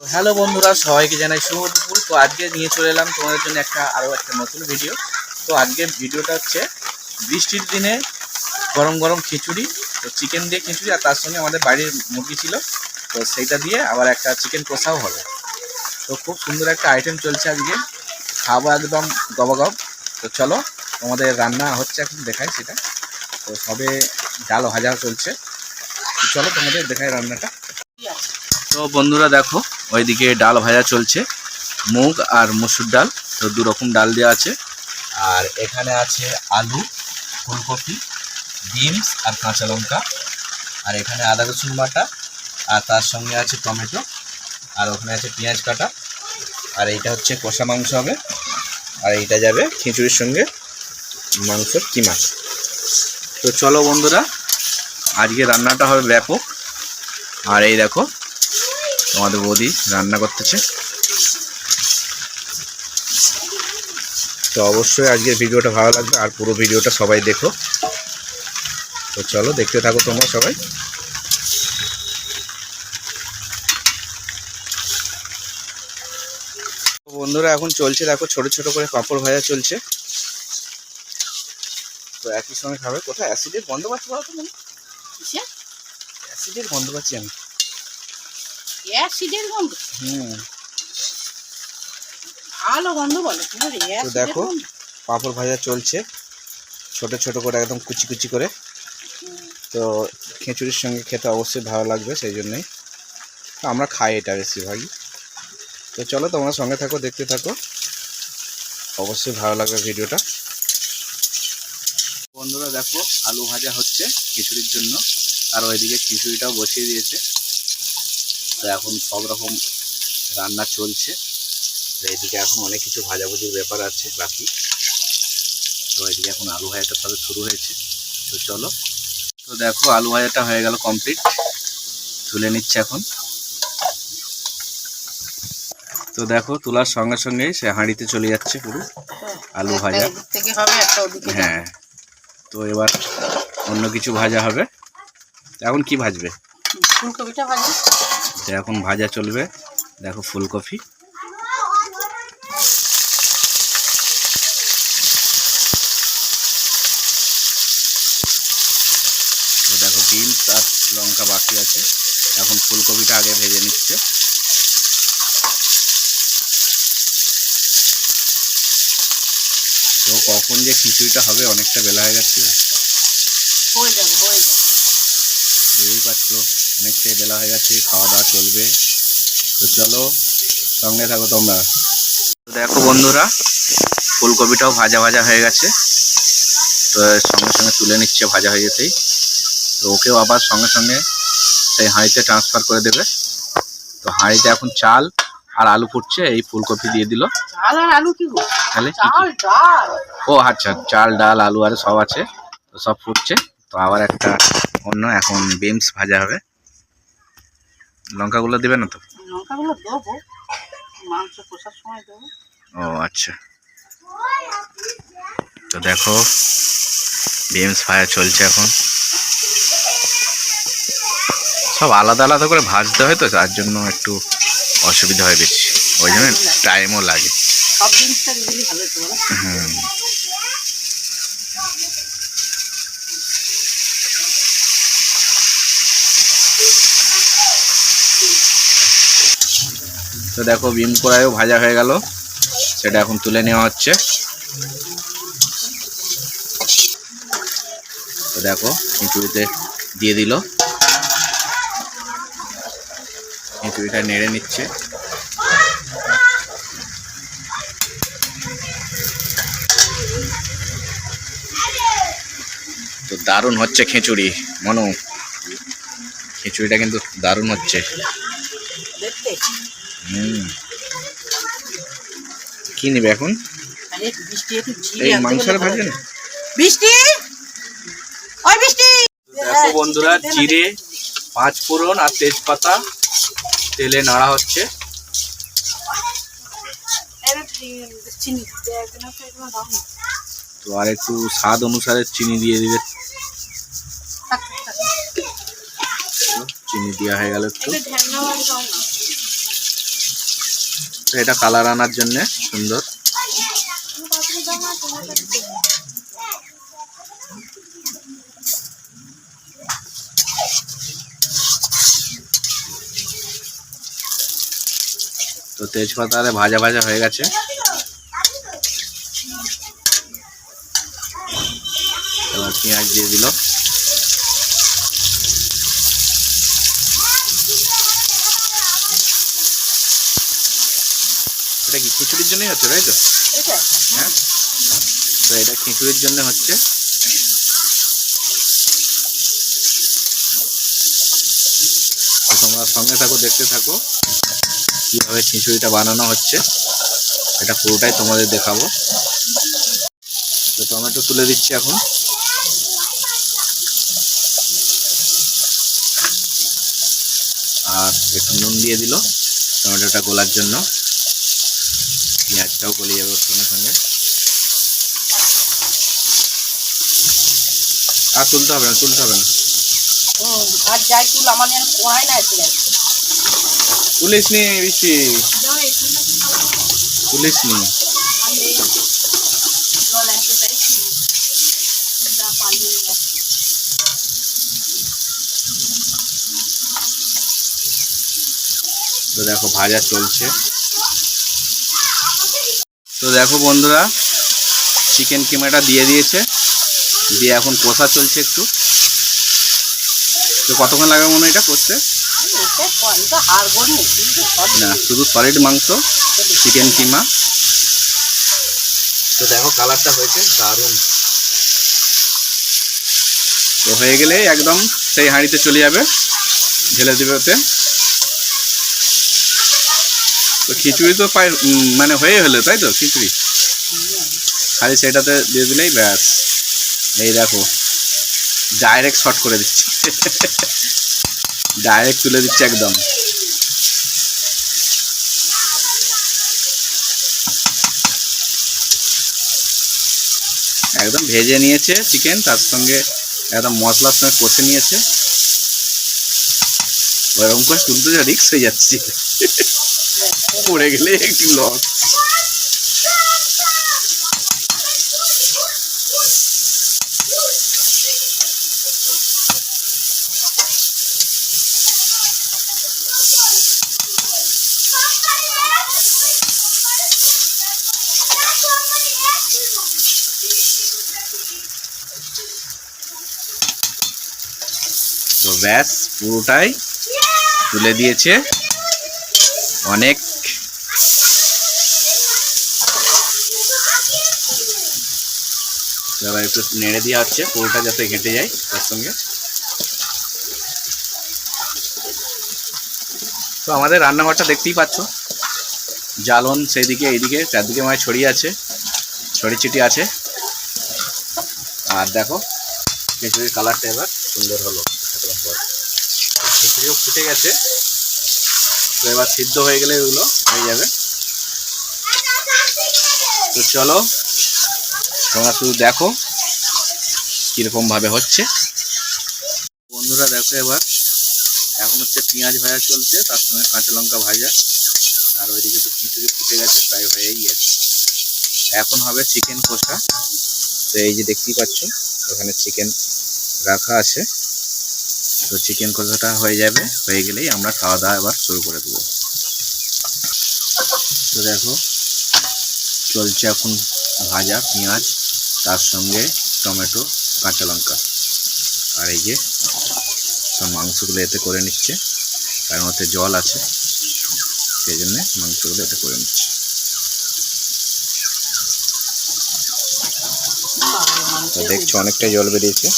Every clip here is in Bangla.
হ্যালো বন্ধুরা, সবাইকে জানাই শুভ দুপুর। তো আজকে নিয়ে চলে এলাম তোমাদের জন্য একটা আরও একটা নতুন ভিডিও তো আজকে ভিডিওটা হচ্ছে বৃষ্টির দিনে গরম গরম খিচুড়ি, তো চিকেন দিয়ে খিচুড়ি, আর তার সঙ্গে আমাদের বাড়ির মুরগি ছিল। তো সেইটা দিয়ে আবার একটা চিকেন কষাও হবে। তো খুব সুন্দর একটা আইটেম চলছে আজকে। খাব একদম গবাগব। তো চলো, তোমাদের রান্না হচ্ছে এখন, দেখাই সেটা। তো সবে ডাল ভাজা চলছে। চলো তোমাদের দেখাই রান্নাটা। তো বন্ধুরা দেখো ওইদিকে ডাল ভাজা চলছে, মুগ আর মসুর ডাল, তো দু রকম ডাল দেওয়া আছে। আর এখানে আছে আলু, ফুলকপি, বিনস আর কাঁচা লঙ্কা। আর এখানে আদা রসুন বাটা, আর তার সঙ্গে আছে টমেটো, আর ওখানে আছে পেঁয়াজ কাটা। আর এইটা হচ্ছে কষা মাংস হবে, আর এইটা যাবে খিচুড়ির সঙ্গে মাংসর কিমা তো চলো বন্ধুরা, আজকে রান্নাটা হবে ব্যাপক। আর এই দেখো তোমাদের বৌদি রান্না করতেছে। তো অবশ্যই আজকের ভিডিওটা ভালো লাগবে আর পুরো ভিডিওটা সবাই দেখো। তো চলো দেখতে থাকো তোমরা সবাই। তো বন্ধুরা এখন চলছে দেখো ছোট ছোট করে পাঁপড় ভাজা চলছে। তো একই সঙ্গে খাবে। কোথায়? অ্যাসিডের গন্ধ পাচ্ছি বলো তো মনে? অ্যাসিডের গন্ধ পাচ্ছি আমি। অ্যাসিডের গন্ধ হুম। ভালো গন্ধ বলে কি দেখো। পাঁপড় ভাজা চলছে। ছোট ছোট করে একদম কুচি কুচি করে। তো খিচুড়ির সঙ্গে খেতে অবশ্যই ভালো লাগবে সেই জন্যই। তো আমরা খাই এটা বেশিরভাগই। তো চলো তোমরা সঙ্গে থাকো দেখতে থাকো। অবশ্যই ভালো লাগবে ভিডিওটা। বন্ধুরা দেখো আলু ভাজা হচ্ছে খিচুড়ির জন্য। আর ওইদিকে খিচুড়িটাও বসিয়ে দিয়েছে। তো এখন সব রকম রান্না চলছে। তো এইদিকে এখন অনেক কিছু ভাজাভুজির ব্যাপার আছে বাকি। তো এদিকে এখন আলু ভাজাটা সবে শুরু হয়েছে। তো চলো। তো দেখো আলু ভাজাটা হয়ে গেল কমপ্লিট তুলে নিচ্ছে এখন। তো দেখো তোলার সঙ্গে সঙ্গে সে হাঁড়িতে চলে যাচ্ছে পুরো আলু ভাজা। এদিক। হ্যাঁ। তো এবার অন্য কিছু ভাজা হবে। এখন কি ভাজবে? ফুলকপিটা ভাজি তো এখন ভাজা চলবে। দেখো ফুলকপি। দেখো বিনস আর লঙ্কা বাকি আছে। এখন ফুলকপিটা আগে ভেজে নিচ্ছে। তো কখন যে খিচুড়িটা হবে অনেকটা বেলা হয়ে গেছে। হয়ে যাবে হয়ে যাবে। বুঝতেই পারছ? অনেকটাই বেলা হয়ে গেছে খাওয়া দাওয়া চলবে। তো চলো সঙ্গে থাকো তোমরা। তো দেখো বন্ধুরা ফুলকপিটাও ভাজা ভাজা হয়ে গেছে। তো সঙ্গে সঙ্গে তুলে নিচ্ছে ভাজা হয়ে যেতেই। তো ওকেও আবার সঙ্গে সঙ্গে সেই হাঁড়িতে ট্রান্সফার করে দেবে। তো হাঁড়িতে এখন চাল আর আলু ফুটছে এই ফুলকপি দিয়ে দিল। তাহলে ও আচ্ছা চাল ডাল আলু আর সব আছে। তো সব ফুটছে। তো আবার একটা অন্য এখন বিমস ভাজা হবে। লঙ্কাগুলো দেবে না তো? লঙ্কাগুলো দেবো মাংস কষার সময় দেবো। ও আচ্ছা। তো দেখো বিমস ফায়ার চলছে এখন। সব আলাদা আলাদা করে ভাজতে হয় তো তার জন্য একটু অসুবিধা হয় বেশি। ওই জন্য টাইমও লাগে। সব জিনিসটা ভালো হুম। তো দেখো বিম কড়াইও ভাজা হয়ে গেল। সেটা এখন তুলে নেওয়া হচ্ছে। তো দেখো, খিচুড়িতে দিয়ে দিল। খিচুড়িটা নেড়ে নিচ্ছে। তো দারুণ হচ্ছে খিচুড়ি, মনু। খিচুড়িটা কিন্তু দারুণ হচ্ছে। কি নেবে এখন? এই মাংসটা ভাজবে না? বৃষ্টি? ওই বৃষ্টি! দেখো বন্ধুরা জিরে পাঁচ ফোড়ন আর তেজপাতা। তেলে নাড়া হচ্ছে। চিনি একদিন একটা একদিন দাও না। তো আর একটু স্বাদ অনুসারে চিনি দিয়ে দিবে। চিনি দেওয়া হয়ে গেল একটু এটা ঢ্যাংনা মাছ দাও না তো এটা কালার আনার জন্য, সুন্দর। তো তেজপাতা আরে ভাজা ভাজা হয়ে গেছে। এবার পেঁয়াজ দিয়ে দিল। এটা কি খিচুড়ির জন্যই হচ্ছে তাই তো? হ্যাঁ। তো এটা খিচুড়ির জন্য হচ্ছে। তোমরা সঙ্গে থাকো দেখতে থাকো কীভাবে খিচুড়িটা বানানো হচ্ছে। এটা পুরোটাই তোমাদের দেখাবো। তো টমেটো তুলে দিচ্ছি এখন। আর একটু নুন দিয়ে দিল টমেটোটা গোলার জন্য। পেঁয়াজটাও গলে যাবে সঙ্গে সঙ্গে। আর তুলতে হবে না তুলতে হবে না। আর যাই তুল আমার না তুলিস নি বেশি তুলিস নি। তো দেখো ভাজা চলছে। তো দেখো বন্ধুরা চিকেন কিমাটা দিয়ে দিয়েছে। দিয়ে এখন কষা চলছে একটু। তো কতক্ষণ লাগবে মনে এটা করতে না শুধু সলিড মাংস চিকেন কিমা। তো দেখো কালারটা হয়েছে দারুণ। তো হয়ে গেলে একদম সেই হাঁড়িতে চলে যাবে ঢেলে দেবে ওতে। তো খিচুড়ি তো পাই মানে হয়ে হলো, তাই তো, খিচুড়ি? খালি সেটাতে দিয়ে দিলেই ব্যাস। এই দেখো ডাইরেক্ট শর্ট করে দিচ্ছে। ডাইরেক্ট তুলে দিচ্ছে একদম। একদম ভেজে নিয়েছে চিকেন তার সঙ্গে একদম মশলার সঙ্গে কষে নিয়েছে। ওরকম করে তুলতে যা রিক্স হয়ে যাচ্ছে। পড়ে গেলে একটু লস। তো ব্যাস পুরোটাই তুলে দিয়েছে। অনেক। এবার একটু নেড়ে দেওয়া হচ্ছে, পুরোটা যাতে ঘেঁটে যায় তার সঙ্গে। তো আমাদের রান্নাঘরটা দেখতেই পাচ্ছ। জ্বালন সেইদিকে এইদিকে, চারদিকে মানে ছড়িয়ে আছে, ছড়ি ছিটি আছে। আর দেখো, খিচুড়ির কালারটা এবার সুন্দর হলো। ফুটে গেছে। তো এবার সিদ্ধ হয়ে গেলে এগুলো হয়ে যাবে। তো চলো, তোমরা শুধু দেখো কীরকম ভাবে হচ্ছে। বন্ধুরা দেখো এবার, এখন হচ্ছে পেঁয়াজ ভাজা চলছে, তার সঙ্গে কাঁচা লঙ্কা ভাজা। আর ওইদিকে তো খিচুড়ি ফুটে গেছে, প্রায় হয়েই গেছে। এখন হবে চিকেন কষা। তো এই যে দেখতেই পাচ্ছ, ওখানে চিকেন রাখা আছে। তো চিকেন কষাটা হয়ে যাবে, হয়ে গেলেই আমরা খাওয়া দাওয়া এবার শুরু করে দেবো। তো দেখো, চলছে এখন ভাজা পেঁয়াজ, তার সঙ্গে টমেটো, কাঁচা লঙ্কা। আর এই যে, সব মাংসগুলো এতে করে নিচ্ছে, কারণ ওতে জল আছে, সেই জন্যে মাংসগুলো এতে করে নিচ্ছে। তো দেখছ অনেকটাই জল বেরিয়েছে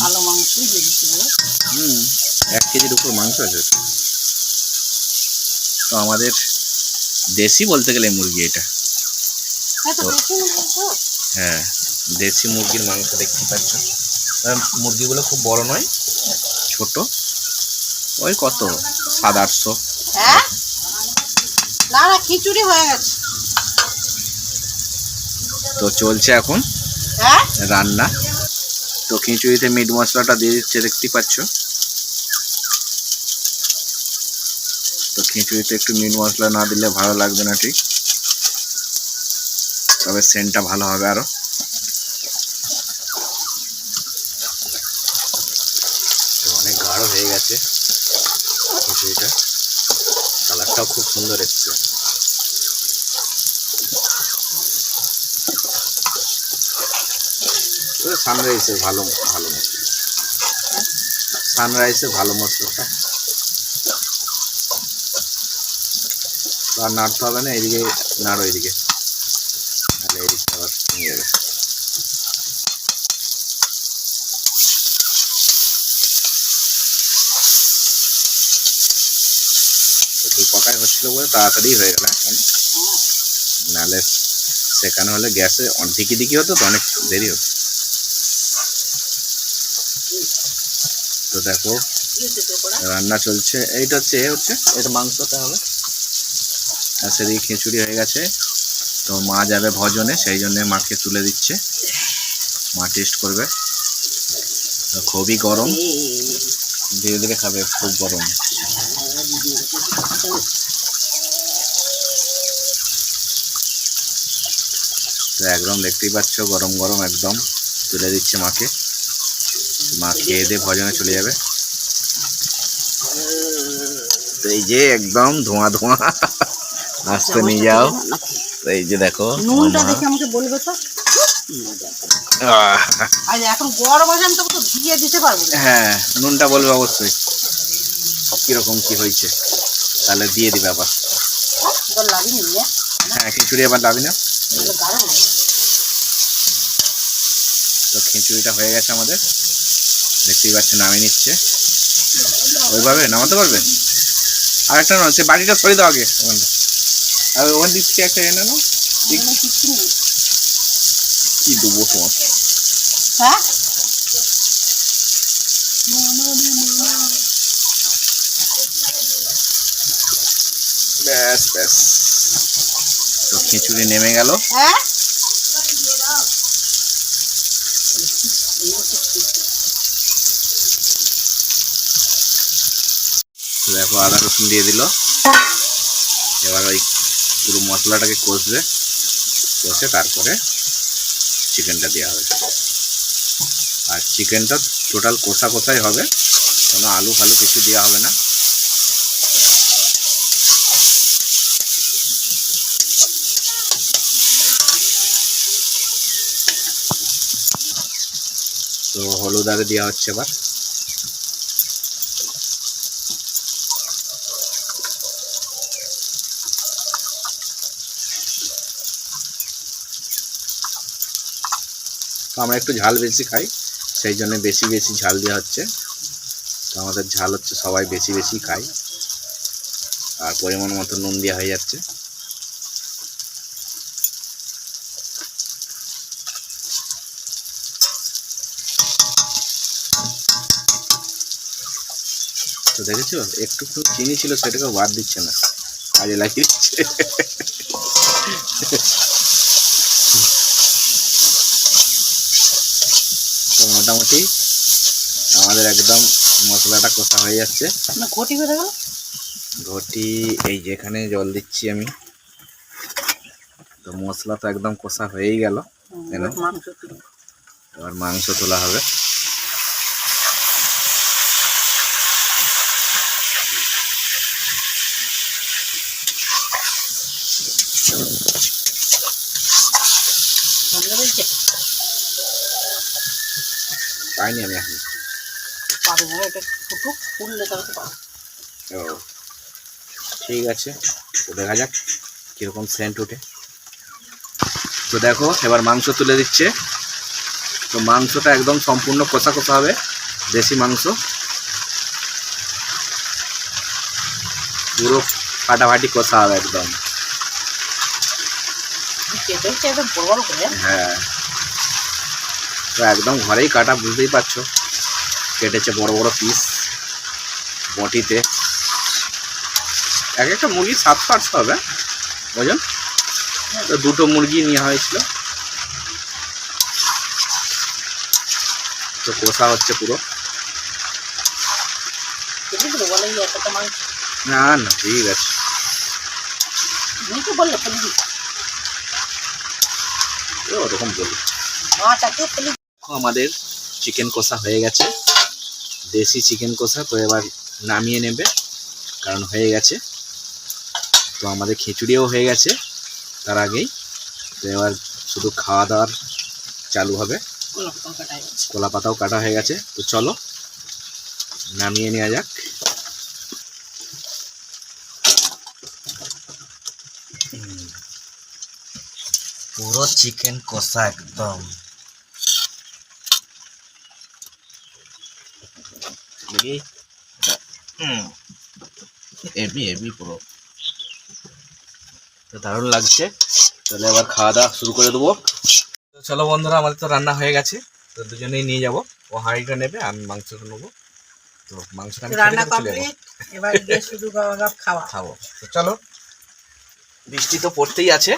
ভালো মাংসই বেরিয়েছিল হুম এক কেজির উপর মাংস আছে। তো আমাদের দেশি বলতে গেলে মুরগি এটা। এত হ্যাঁ দেশি মুরগির মাংস দেখতে পাচ্ছ। মুরগিগুলো খুব বড় নয় ছোট। ওই কত? সাত আটশো। হ্যাঁ? খিচুড়ি হয়ে গেছে। তো চলছে এখন হ্যাঁ? রান্না। তো খিচুড়িতে মিট মশলাটা দিয়ে দিচ্ছে দেখতেই পাচ্ছ। তো খিচুড়িতে একটু মিট মশলা না দিলে ভালো লাগবে না ঠিক। তবে সেন্টটা ভালো হবে আরও। তো অনেক গাঢ় হয়ে গেছে খিচুড়িটা। কালারটাও খুব সুন্দর এসছে। সানরাইসে ভালো ভালো মশলা। সানরাইসে ভালো মশলাটা। আর নাড়তে হবে না, এদিকে নাড়ো এদিকে তাহলে এদিকটা আবার ভেঙে যাবে। দু পাকায় হচ্ছিল বলে তাড়াতাড়ি হয়ে গেল এখন। নাহলে সেখানে হলে গ্যাসে দিকি দিকি হতো, তো অনেক দেরি হতো। তো দেখো, রান্না চলছে। এইটা হচ্ছে এ হচ্ছে এটা মাংসটা হবে। সেদিকে খিচুড়ি হয়ে গেছে। তো মা যাবে ভজনে, সেই জন্যে মাকে তুলে দিচ্ছে। মা টেস্ট করবে। খুবই গরম। ধীরে ধীরে খাবে, খুব গরম। তো একদম দেখতেই পাচ্ছ, গরম গরম একদম তুলে দিচ্ছে মাকে। মা খেয়ে দিয়ে ভজনে চলে যাবে। তো এই যে একদম ধোঁয়া ধোঁয়া। আস্তে নিয়ে যাও। এই যে দেখো নুনটা দেখে আমাকে বলবে তো? আর এখন গরম আছে আমি তোকে তো দিয়ে দিতে পারব হ্যাঁ নুনটা বলবে অবশ্যই। কীরকম কি হয়েছে? তাহলে দিয়ে দিবে আবার। হ্যাঁ খিচুড়ি আবার না। তো খিচুড়িটা হয়ে গেছে আমাদের। দেখতেই পাচ্ছে নামিয়ে নিচ্ছে। ওইভাবে নামাতে পারবে? আর একটা নয় সে বাটিটা সরিয়ে দাও আগে। ওখানটা আর ওখান দিক থেকে একটা এনে নাও। কি দেবো তোমার? হ্যাঁ? ব্যাস ব্যাস। তো খিচুড়ি নেমে গেল। হ্যাঁ? দেখো আদা রসুন দিয়ে দিল। এবার ওই পুরো মশলাটাকে কষবে, কষে তারপরে চিকেনটা দেওয়া হবে আর চিকেনটা টোটাল কষা কষাই হবে, কোনো আলু ফালু কিছু দেওয়া হবে না। তো হলুদ আগে দেওয়া হচ্ছে এবার। তো আমরা একটু ঝাল বেশি খাই, সেই জন্য বেশি বেশি ঝাল দেওয়া হচ্ছে। তো আমাদের ঝাল হচ্ছে, সবাই বেশি বেশি খাই আর পরিমাণ মতো নুন দেওয়া হয়ে যাচ্ছে। তো দেখেছ? একটু চিনি ছিল, সেটাকে বাদ দিচ্ছে না। কাজে লাগিয়ে দিচ্ছে তো মোটামুটি। আমাদের একদম মশলাটা কষা হয়ে যাচ্ছে। ঘটি ঘটি এই যেখানে জল দিচ্ছি আমি। তো মশলা তো একদম কষা হয়েই গেল। এবার মাংস তোলা হবে। গন্ধ পাইনি আমি এখন পাবে না এটা ফুটুক ফুললে তবে তো পাবে ও ঠিক আছে তো দেখা যাক কীরকম সেন্ট ওঠে। তো দেখো এবার মাংস তুলে দিচ্ছে। তো মাংসটা একদম সম্পূর্ণ কষা কষা হবে দেশি মাংস। পুরো ফাটাফাটি কষা হবে একদম। হ্যাঁ। তো একদম ঘরেই কাটা বুঝতেই পারছ। কেটেছে বড় বড় পিস বটিতে। এক একটা মুরগি সাতশো আটশো হবে ওজন তো দুটো মুরগি নেওয়া হয়েছিল। তো কষা হচ্ছে পুরো। না না ঠিক আছে। ওরকম বলি। আমাদের চিকেন কষা হয়ে গেছে। দেশি চিকেন কষা, তো এবার নামিয়ে নেবে, কারণ হয়ে গেছে। তো আমাদের খিচুড়িও হয়ে গেছে তার আগেই। তো এবার শুধু খাওয়া দাওয়ার চালু হবে। কলা পাতাও কাটা হয়ে গেছে। তো চলো, নামিয়ে নেওয়া যাক। পুরো চিকেন কষা একদম। দেখি হেভি হেভি পুরো তো দারুণ লাগছে। তাহলে এবার খাওয়া দাওয়া শুরু করে দেবো। তো চলো বন্ধুরা আমাদের তো রান্না হয়ে গেছে। তো দুজনেই নিয়ে যাব। ও হাঁড়িটা নেবে আমি মাংসটা নেব। তো মাংসটা আমি রান্না কমপ্লিট এবার গিয়ে শুধু খাওয়া। খাব। তো চলো। বৃষ্টি তো পড়তেই আছে।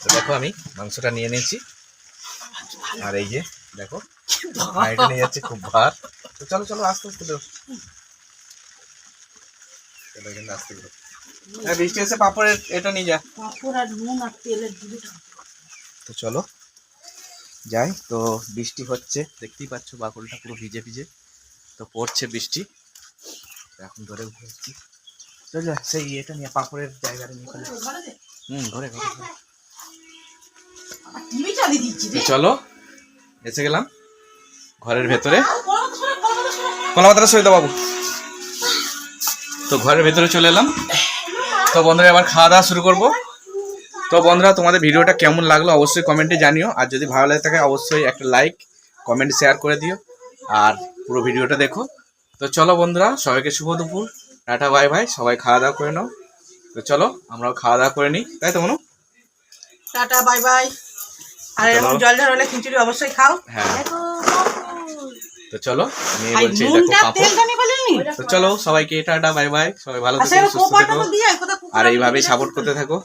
তো দেখো আমি মাংসটা নিয়ে নিয়েছি। আর এই যে দেখো হাঁড়িটা নিয়ে যাচ্ছে খুব ভার। তো চলো চলো আস্তে আস্তে বেরো। আস্তে হ্যাঁ বৃষ্টি এসে পাপড়ের এটা নিয়ে যা। পাঁপড় আর নুন আর তেলের দুটো তো চলো যাই। তো বৃষ্টি হচ্ছে দেখতেই পাচ্ছ বাকলটা পুরো ভিজে ভিজে। তো পড়ছে বৃষ্টি। এখন ধরে ঘুরছি। চল যা সেই এটা নিয়ে পাপড়ের জায়গাটা নিয়ে হুম ঘরে ঘরে চলো এসে গেলাম ঘরের ভেতরে। কলা পাতাটা সই দাও বাবু। তো ঘরের ভেতরে চলে এলাম। তো বন্ধুরা এবার খাওয়া দাওয়া শুরু করব। তো বন্ধুরা তোমাদের ভিডিওটা কেমন লাগল অবশ্যই কমেন্টে জানিও। আর যদি ভালো লাগে থাকে অবশ্যই একটা লাইক কমেন্ট শেয়ার করে দিও। আর পুরো ভিডিওটা দেখো। তো চলো বন্ধুরা সবাইকে শুভ দুপুর। টাটা বাই ভাই সবাই খাওয়া দাওয়া করে নাও। তো চলো আমরাও খাওয়া দাওয়া করে নিই। তাই তো মনু? টাটা বাই বাই আর এরকম জল ঝাল হলে খিচুড়ি অবশ্যই খাও। হ্যাঁ। দেখো তো চলো মেয়ে বলছে দেখো পাপড়। তো চলো সবাইকে টাটা বাই বাই সবাই ভালো থাকো সুস্থ থেকো। আর এইভাবে সাপোর্ট করতে থাকো।